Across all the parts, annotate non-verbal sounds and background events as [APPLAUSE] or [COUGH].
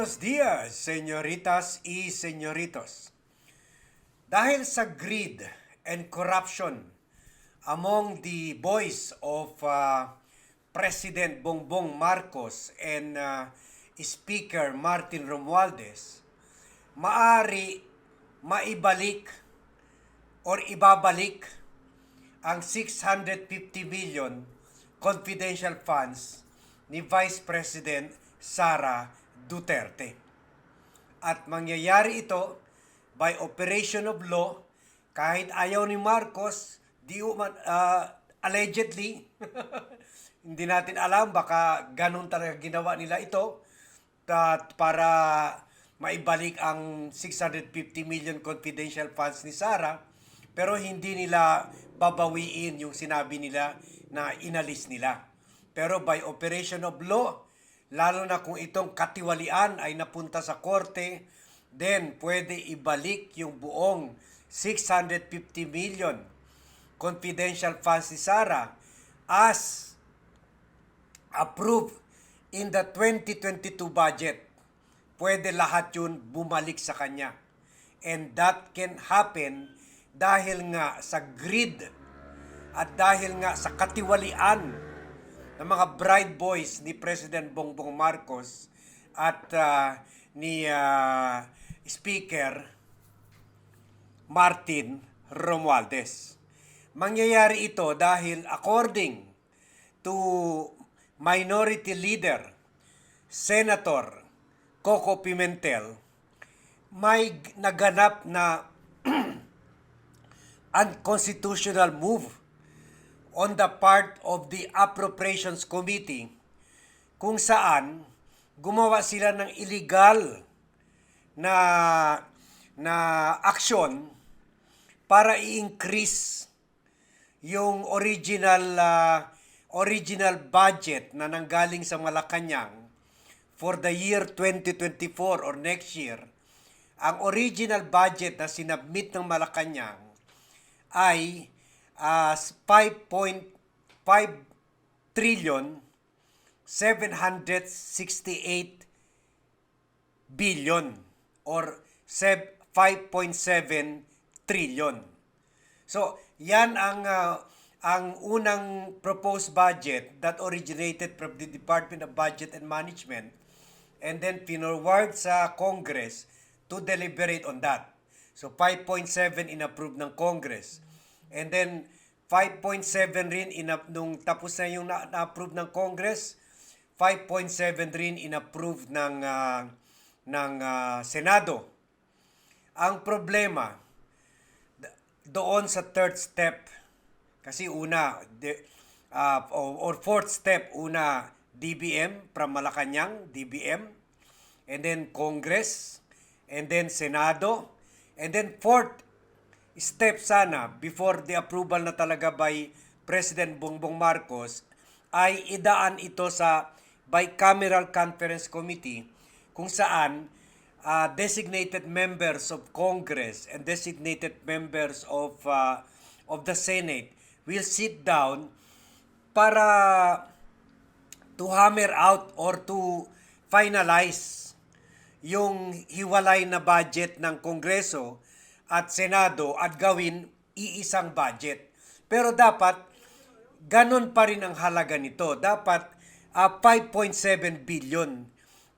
Buenos dias, señoritas y señoritos. Dahil sa greed and corruption among the boys of uh, President Bongbong Marcos and uh, Speaker Martin Romualdez, maari maibalik or ibabalik ang 650 million confidential funds ni Vice President Sara Duterte. At mangyayari ito by operation of law kahit ayaw ni Marcos, di uman, ah, allegedly, [LAUGHS] hindi natin alam, baka ganun talaga ginawa nila ito at para maibalik ang 650 million confidential funds ni Sara pero hindi nila babawiin yung sinabi nila na inalis nila. Pero by operation of law, lalo na kung itong katiwalian ay napunta sa korte, then pwede ibalik yung buong 650 million confidential funds ni Sara as approved in the 2022 budget. Pwede lahat yun bumalik sa kanya. And that can happen dahil nga sa greed at dahil nga sa katiwalian ng mga bride boys ni President Bongbong Marcos at ah, ni ah, Speaker Martin Romualdez. Mangyayari ito dahil according to Minority Leader Senator Coco Pimentel, may naganap na [CLEARS THROAT] unconstitutional move on the part of the Appropriations Committee kung saan gumawa sila ng illegal na na aksyon para i-increase yung original ah, original budget na nanggaling sa Malacanang for the year 2024 or next year, ang original budget na sinabmit ng Malacanang ay ah, 5.5 trillion 768 billion or sev- 5.7 trillion. So, yan ang ah, ang unang proposed budget that originated from the Department of Budget and Management and then pinorward sa Congress to deliberate on that. So 5.7 inapprove ng Congress. And then 5.7 rin inap nung tapos na yung na- na-approve ng Congress, 5.7 rin inapprove ng ah, ng ah, Senado. Ang problema doon sa third step kasi una de, ah, or, or fourth step una DBM from Malacanang, DBM and then Congress and then Senado and then fourth step sana before the approval na talaga by President Bongbong Marcos ay idaan ito sa bicameral conference committee kung saan uh, designated members of Congress and designated members of uh, of the Senate will sit down para to hammer out or to finalize yung hiwalay na budget ng Kongreso at Senado at gawin iisang budget. Pero dapat ganun pa rin ang halaga nito. Dapat ah, 5.7 billion.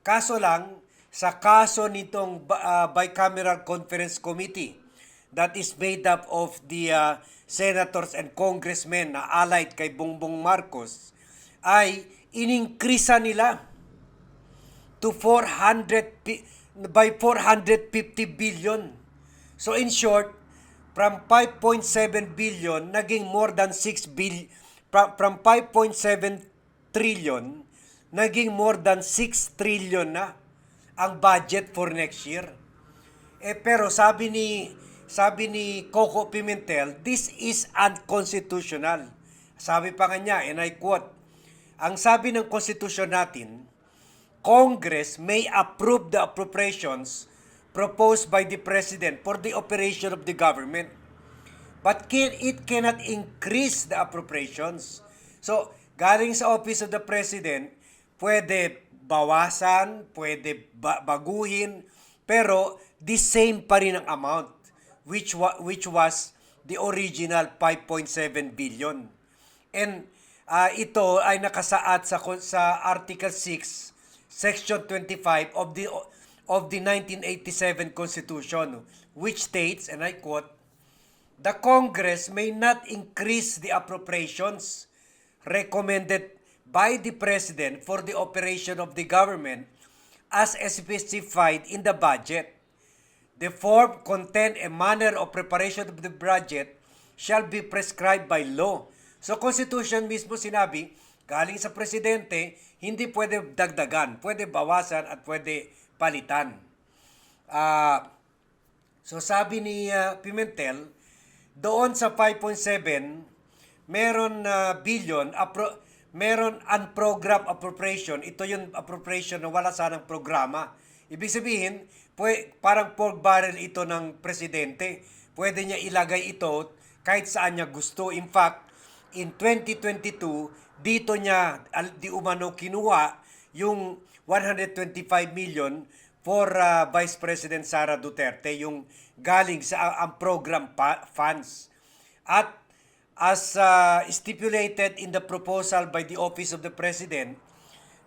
Kaso lang, sa kaso nitong ah, Bicameral Conference Committee that is made up of the ah, senators and congressmen na allied kay Bongbong Marcos ay iningkrisa nila to 400 pi- by 450 billion. So in short, from 5.7 billion naging more than 6 billion from, from 5.7 trillion naging more than 6 trillion na ang budget for next year. Eh pero sabi ni sabi ni Coco Pimentel, this is unconstitutional. Sabi pa kanya, and I quote, ang sabi ng konstitusyon natin, Congress may approve the appropriations proposed by the President for the operation of the government. But can, it cannot increase the appropriations. So, galing sa Office of the President, pwede bawasan, pwede ba- baguhin, pero the same pa rin ang amount which wa- which was the original 5.7 billion. And ah, ito ay nakasaad sa sa Article 6, Section 25 of the of the 1987 Constitution which states and I quote the Congress may not increase the appropriations recommended by the President for the operation of the government as specified in the budget. The form, content, and manner of preparation of the budget shall be prescribed by law. So, Constitution mismo sinabi, galing sa Presidente, hindi pwede dagdagan, pwede bawasan at pwede palitan. Ah... So sabi ni uh, Pimentel, doon sa 5.7, meron na billion, appro- meron unprogrammed appropriation. Ito yung appropriation na wala sanang programa. Ibig sabihin, pwe, parang pork barrel ito ng presidente. Pwede niya ilagay ito kahit saan niya gusto. In fact, in 2022, dito niya di umano kinuha yung 125 million for uh, Vice President Sara Duterte yung galing sa ang program pa- funds. At as uh, stipulated in the proposal by the office of the president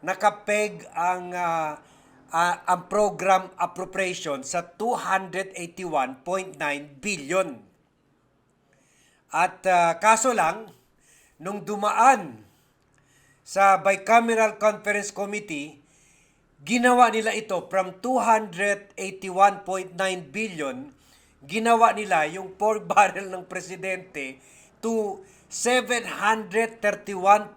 nakapeg ang uh, uh, ang program appropriation sa 281.9 billion. At uh, kaso lang nung dumaan sa Bicameral Conference Committee ginawa nila ito from 281.9 billion, ginawa nila yung pork [LAUGHS] barrel ng presidente to 731.4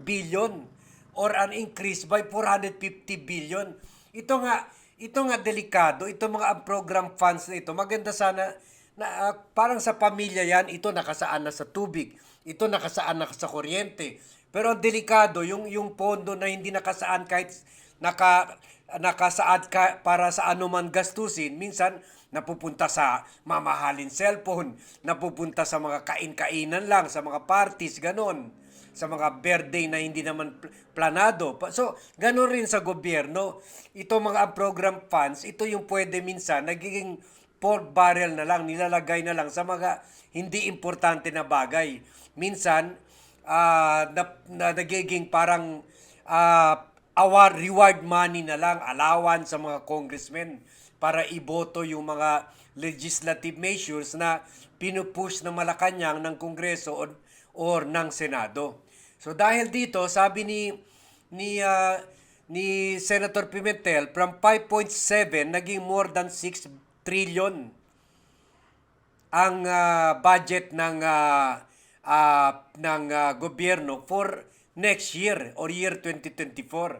billion or an increase by 450 billion. Ito nga, ito nga delikado, ito mga program funds na ito, maganda sana na ah, parang sa pamilya yan, ito nakasaan na sa tubig, ito nakasaan na sa kuryente. Pero ang delikado, yung, yung pondo na hindi nakasaan kahit naka nakasaad ka para sa anuman gastusin, minsan napupunta sa mamahalin cellphone, napupunta sa mga kain-kainan lang, sa mga parties, ganon. Sa mga birthday na hindi naman pl- planado. So, ganon rin sa gobyerno. Ito mga program funds, ito yung pwede minsan, nagiging pork barrel na lang, nilalagay na lang sa mga hindi importante na bagay. Minsan, ah, na, na nagiging parang ah, award reward money na lang, alawan sa mga congressmen para iboto yung mga legislative measures na pinupush ng Malacanang ng Kongreso or, or ng Senado. So dahil dito, sabi ni ni ah, ni Senator Pimentel from 5.7 naging more than 6 trillion ang ah, budget ng ah, ah, ng ah, gobyerno for next year or year 2024.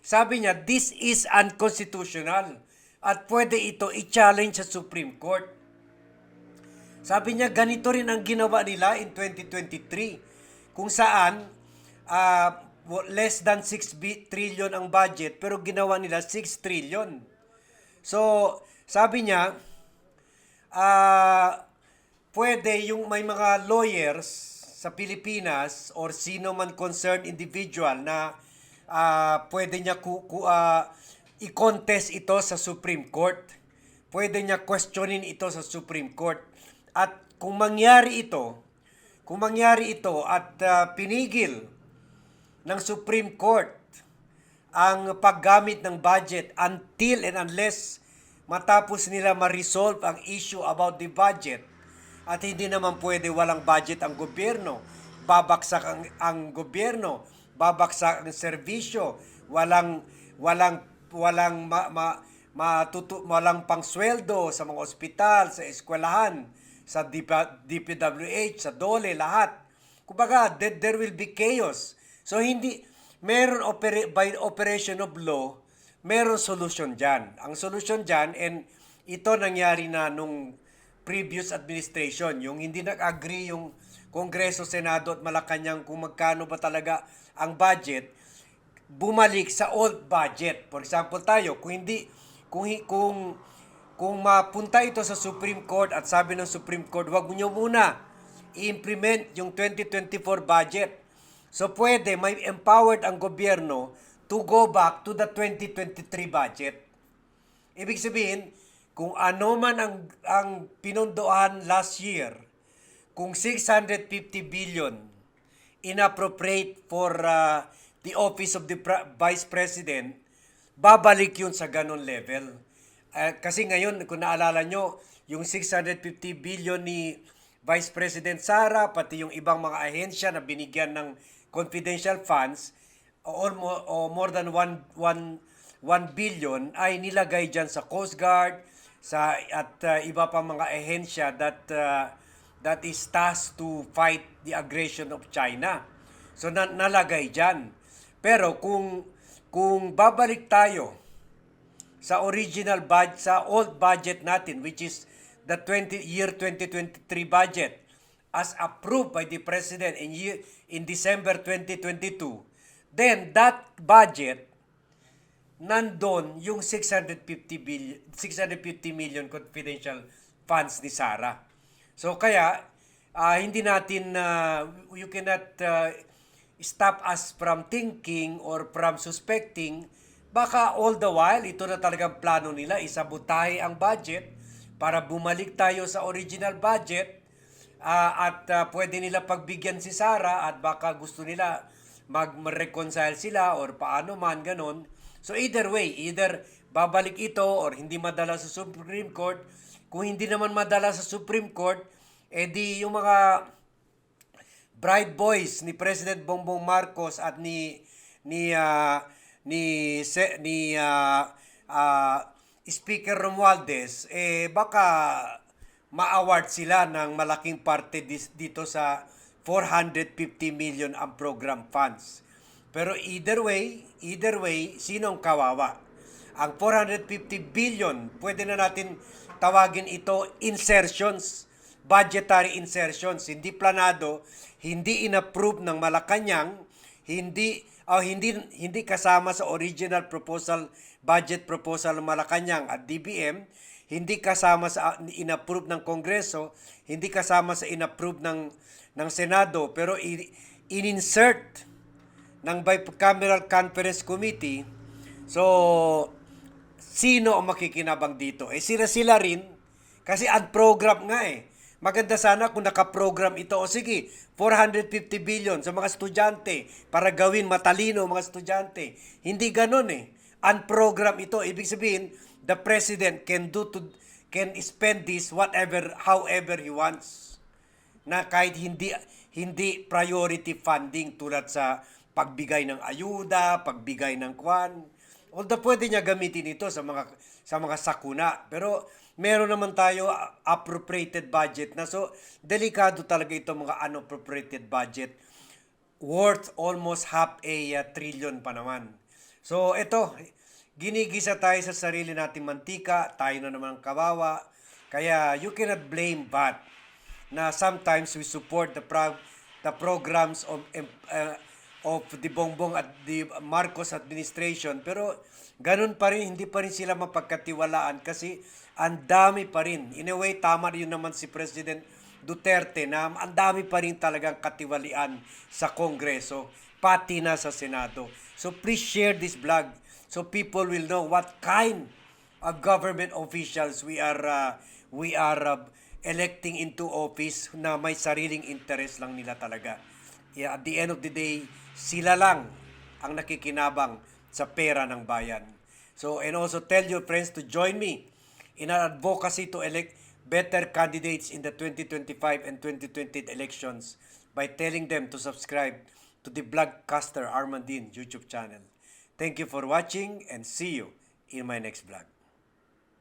Sabi niya, this is unconstitutional at pwede ito i-challenge sa Supreme Court. Sabi niya, ganito rin ang ginawa nila in 2023 kung saan ah, less than 6 bi- trillion ang budget pero ginawa nila 6 trillion. So, sabi niya, ah pwede yung may mga lawyers sa Pilipinas or sino man concerned individual na ah, pwede niya ku, ku, ah, i-contest ito sa Supreme Court. Pwede niya questionin ito sa Supreme Court. At kung mangyari ito, kung mangyari ito at ah, pinigil ng Supreme Court ang paggamit ng budget until and unless matapos nila ma-resolve ang issue about the budget at hindi naman pwede walang budget ang gobyerno. Babaksak ang, ang gobyerno, babaksak ang serbisyo, walang walang walang ma, ma, matutu, walang pangsweldo sa mga ospital, sa eskwelahan, sa DP- DPWH, sa DOLE, lahat. Kumbaga, there, will be chaos. So hindi meron opera- by operation of law, meron solution diyan. Ang solution diyan and ito nangyari na nung previous administration, yung hindi nag-agree yung Kongreso, Senado at Malacanang kung magkano ba talaga ang budget, bumalik sa old budget. For example tayo, kung hindi kung kung kung mapunta ito sa Supreme Court at sabi ng Supreme Court, wag niyo muna i-implement yung 2024 budget. So pwede, may empowered ang gobyerno to go back to the 2023 budget. Ibig sabihin, kung ano man ang, ang pinundoan last year, kung 650 billion inappropriate for uh, the office of the Vice President, babalik yun sa ganun level. Uh, kasi ngayon, kung naalala nyo, yung 650 billion ni Vice President Sara, pati yung ibang mga ahensya na binigyan ng confidential funds, or more, or more than 1, 1, 1 billion ay nilagay dyan sa Coast Guard sa at uh, iba pa mga ahensya that uh, that is tasked to fight the aggression of China. So na, nalagay dyan. Pero kung kung babalik tayo sa original budget sa old budget natin which is the 20 year 2023 budget as approved by the president in year, in December 2022 then that budget nandun yung 650 billion 650 million confidential funds ni Sara. So kaya ah, hindi natin uh, you cannot uh, stop us from thinking or from suspecting baka all the while ito na talagang plano nila isabutahe ang budget para bumalik tayo sa original budget ah, at ah, pwede nila pagbigyan si Sara at baka gusto nila mag-reconcile sila or paano man ganon. So either way, either babalik ito or hindi madala sa Supreme Court. Kung hindi naman madala sa Supreme Court, edi yung mga bright boys ni President Bongbong Marcos at ni ni ah, ni se, ni ah, ah, Speaker Romualdez eh baka ma-award sila ng malaking parte dito sa 450 million ang program funds. Pero either way, either way, sinong kawawa? Ang 450 billion, pwede na natin tawagin ito insertions, budgetary insertions, hindi planado, hindi inapprove ng Malacanang, hindi oh, hindi hindi kasama sa original proposal budget proposal ng Malacanang at DBM, hindi kasama sa inapprove ng Kongreso, hindi kasama sa inapprove ng ng Senado, pero i- in-insert ng Bicameral Conference Committee. So, sino ang makikinabang dito? Eh sila sila rin kasi unprogram nga eh. Maganda sana kung nakaprogram ito. O sige, 450 billion sa mga estudyante para gawin matalino mga estudyante. Hindi ganon eh. Unprogram ito. Ibig sabihin, the president can do to can spend this whatever however he wants na kahit hindi hindi priority funding tulad sa pagbigay ng ayuda, pagbigay ng kwan. Although pwede niya gamitin ito sa mga sa mga sakuna, pero meron naman tayo appropriated budget na so delikado talaga ito mga unappropriated budget worth almost half a uh, trillion pa naman. So ito, ginigisa tayo sa sarili nating mantika, tayo na naman kawawa. Kaya you cannot blame but na sometimes we support the pro- the programs of uh, of the Bongbong at the Marcos administration. Pero ganun pa rin hindi pa rin sila mapagkatiwalaan kasi ang dami pa rin. In a way tama rin naman si President Duterte na ang dami pa rin talagang katiwalian sa Kongreso pati na sa Senado. So please share this vlog so people will know what kind of government officials we are uh, we are uh, electing into office na may sariling interest lang nila talaga. Yeah, at the end of the day, sila lang ang nakikinabang sa pera ng bayan. So, and also tell your friends to join me in our advocacy to elect better candidates in the 2025 and 2020 elections by telling them to subscribe to the Blogcaster Armandin YouTube channel. Thank you for watching and see you in my next vlog.